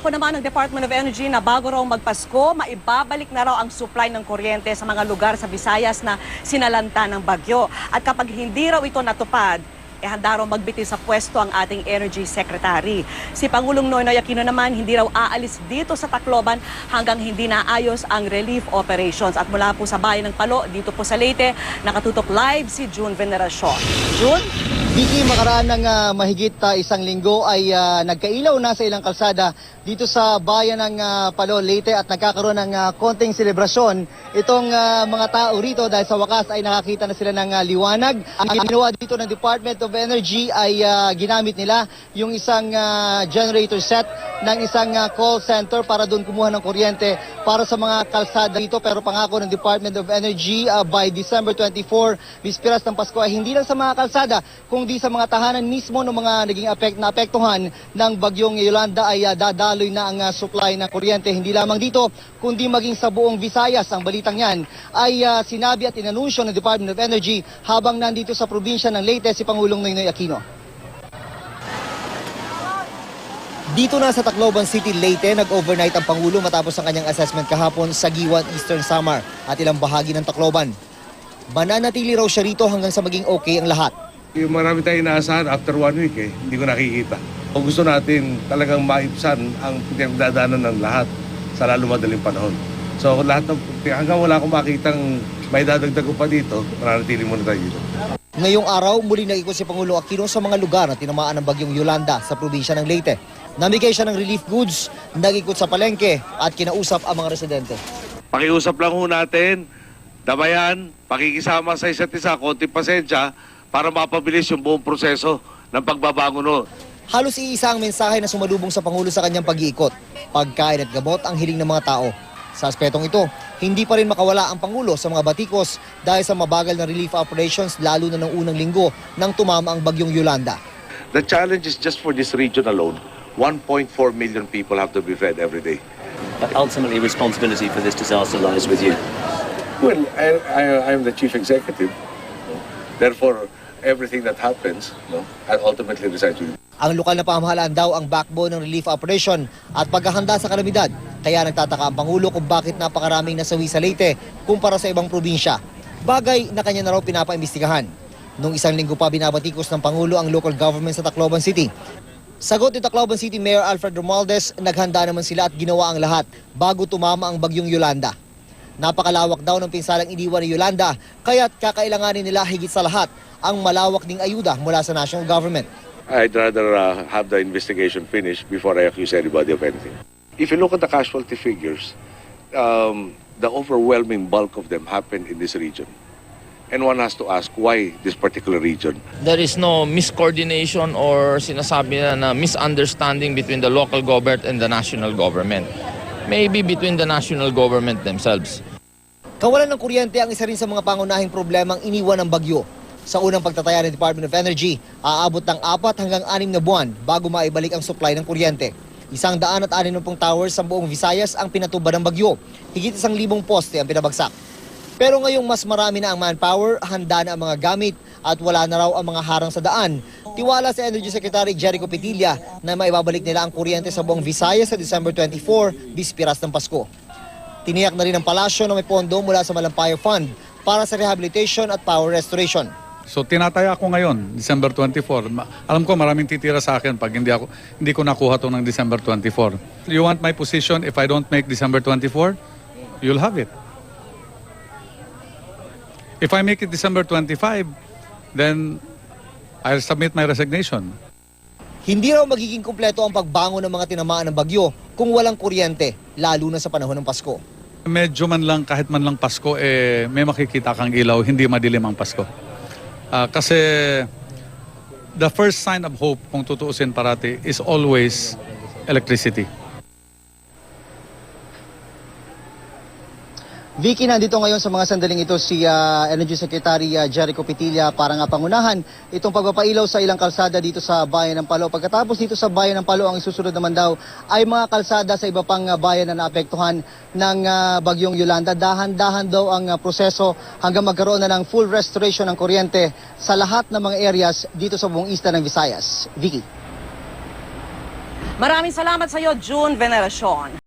Pangako naman ng Department of Energy na bago raw magpasko, maibabalik na raw ang supply ng kuryente sa mga lugar sa Visayas na sinalanta ng bagyo. At kapag hindi raw ito natupad, eh handa raw magbiti sa pwesto ang ating Energy Secretary. Si Pangulong Noynoy Aquino naman hindi raw aalis dito sa Tacloban hanggang hindi naayos ang relief operations. At mula po sa bayan ng Palo, dito po sa Leyte, nakatutok live si June Veneracion. June? Vicky, makaraan ng ah, mahigit ah, isang linggo ay ah, nagkailaw na sa ilang kalsada dito sa bayan ng ah, Palo, Leyte at nagkakaroon ng ah, konting selebrasyon itong ah, mga tao rito dahil sa wakas ay nakakita na sila ng ah, liwanag. Ang ginawa dito ng Department of Energy ay ah, ginamit nila yung isang ah, generator set ng isang ah, call center para doon kumuha ng kuryente para sa mga kalsada dito. Pero pangako ng Department of Energy ah, by December 24, bisperas ng Pasko ay hindi lang sa mga kalsada kundi sa mga tahanan mismo ng mga naging apek na apektuhan ng bagyong Yolanda ay ah, dadaloy na ang ah, supply ng kuryente. Hindi lamang dito kundi maging sa buong Visayas. Ang balitang yan ay ah, sinabi at inanunsyo ng Department of Energy habang nandito sa probinsya ng Leyte si Pangulong Noynoy Aquino. Dito na sa Tacloban City, Leyte, nag-overnight ang Pangulo matapos ang kanyang assessment kahapon sa Giwan, Eastern Samar at ilang bahagi ng Tacloban. Mananatili raw siya rito hanggang sa maging okay ang lahat. Yung marami tayong inaasahan after one week eh, hindi ko nakikita. Kung gusto natin talagang maibsan ang pinagdadaanan ng lahat sa lalo madaling panahon. So lahat ng, hanggang wala akong makitang may dadagdag pa dito, mananatili muna tayo dito. Ngayong araw, muli nag-ikot si Pangulo Aquino sa mga lugar na tinamaan ng bagyong Yolanda sa probinsya ng Leyte. Namigay siya ng relief goods, nag-ikot sa palengke at kinausap ang mga residente. Pakiusap lang ho natin, damayan, pakikisama sa isa't isa, konti pasensya para mapabilis yung buong proseso ng pagbabangon ho. Halos iisa ang mensahe na sumalubong sa Pangulo sa kanyang pag-iikot. Pagkain at gamot ang hiling ng mga tao. Sa aspetong ito, hindi pa rin makawala ang Pangulo sa mga batikos dahil sa mabagal na relief operations lalo na ng unang linggo nang tumama ang bagyong Yolanda. The challenge is just for this region alone. 1.4 million people have to be fed every day. But ultimately, responsibility for this disaster lies with you. Well, I, I, I'm the chief executive. Therefore, everything that happens, no, I ultimately resides with Ang lokal na pamahalaan daw ang backbone ng relief operation at paghahanda sa kalamidad. Kaya nagtataka ang Pangulo kung bakit napakaraming nasawi sa Leyte kumpara sa ibang probinsya. Bagay na kanya na raw pinapaimbestigahan. Nung isang linggo pa binabatikos ng Pangulo ang local government sa Tacloban City. Sagot ni Tacloban City Mayor Alfred Romualdez, naghanda naman sila at ginawa ang lahat bago tumama ang bagyong Yolanda. Napakalawak daw ng pinsalang iniwan ni Yolanda, kaya't kakailanganin nila higit sa lahat ang malawak ding ayuda mula sa national government. I'd rather uh, have the investigation finished before I accuse anybody of anything. If you look at the casualty figures, um, the overwhelming bulk of them happened in this region. And one has to ask why this particular region. there is no miscoordination or sinasabi na, na misunderstanding between the local government and the national government. Maybe between the national government themselves. Kawalan ng kuryente ang isa rin sa mga pangunahing problemang iniwan ng bagyo. Sa unang pagtataya ng Department of Energy, aabot ng apat hanggang anim na buwan bago maibalik ang supply ng kuryente. Isang daan at anim na pong towers sa buong Visayas ang pinatuba ng bagyo. Higit isang libong poste ang pinabagsak. Pero ngayong mas marami na ang manpower, handa na ang mga gamit at wala na raw ang mga harang sa daan. Tiwala sa Energy Secretary Jericho Petilla na maibabalik nila ang kuryente sa buong Visayas sa December 24, bispiras ng Pasko. Tiniyak na rin ng palasyo na may pondo mula sa Malampaya Fund para sa rehabilitation at power restoration. So tinataya ko ngayon, December 24. Ma- Alam ko maraming titira sa akin pag hindi ako hindi ko nakuha to ng December 24. You want my position if I don't make December 24? You'll have it. If I make it December 25, then I'll submit my resignation. Hindi raw magiging kumpleto ang pagbangon ng mga tinamaan ng bagyo kung walang kuryente, lalo na sa panahon ng Pasko. Medyo man lang, kahit man lang Pasko, eh, may makikita kang ilaw, hindi madilim ang Pasko. Ah, kasi the first sign of hope, kung tutuusin parati, is always electricity. Vicky, nandito ngayon sa mga sandaling ito si ah, Energy Secretary ah, Jericho Petilla para nga pangunahan itong pagpapailaw sa ilang kalsada dito sa bayan ng Palo. Pagkatapos dito sa bayan ng Palo, ang isusunod naman daw ay mga kalsada sa iba pang ah, bayan na naapektuhan ng ah, bagyong Yolanda. Dahan-dahan daw ang ah, proseso hanggang magkaroon na ng full restoration ng kuryente sa lahat ng mga areas dito sa buong isla ng Visayas. Vicky. Maraming salamat sa iyo, June Veneracion.